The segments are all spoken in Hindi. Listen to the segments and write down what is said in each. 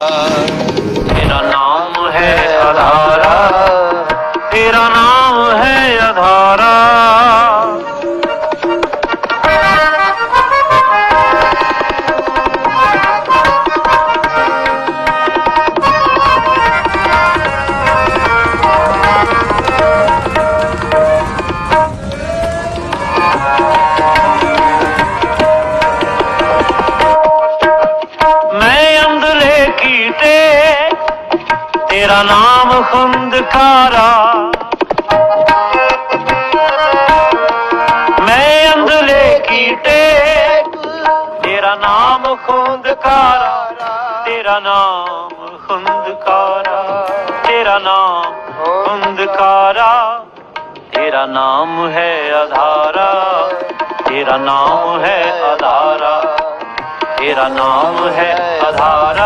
ਤੇਰਾ ਨਾਮ ਹੈ ਆਧਾਰਾ ਤੇਰਾ ਨਾਮ ਹੈ ਆਧਾਰਾ। तेरा नाम खुंदकारा। मैं अंधले कीटे तेरा नाम खुंदकारा। तेरा नाम खुंदकारा। तेरा नाम खुंदकारा। तेरा नाम है अधारा तेरा नाम है अधारा तेरा नाम है अधारा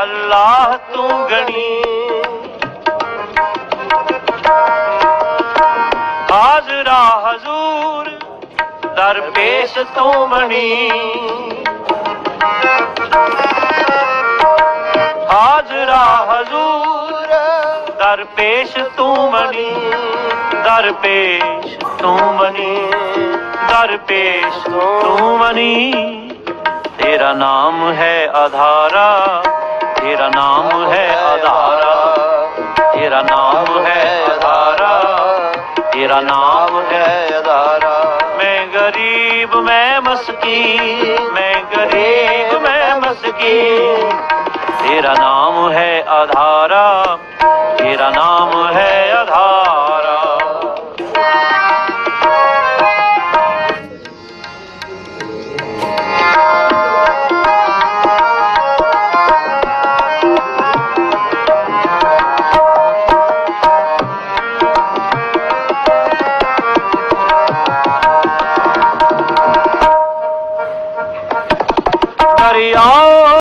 ਅੱਲਾਹ ਤੂੰ ਗਣੀ। ਹਾਜ਼ਰਾ ਹਜ਼ੂਰ ਦਰਪੇਸ਼ ਤੂੰ ਮਣੀ ਹਾਜ਼ਰਾ ਹਜ਼ੂਰ ਦਰਪੇਸ਼ ਤੂੰ ਮਣੀ ਦਰਪੇਸ਼ ਤੂੰ ਮਣੀ ਦਰਪੇਸ਼ ਤੂੰ ਬਣੀ। ਤੇਰਾ ਨਾਮ ਹੈ ਆਧਾਰਾ। तेरा नाम है आधारा। तेरा नाम है आधारा। तेरा नाम है आधारा। मैं गरीब, मैं मस्की मैं गरीब, मैं मस्की तेरा नाम है आधारा। तेरा नाम है All.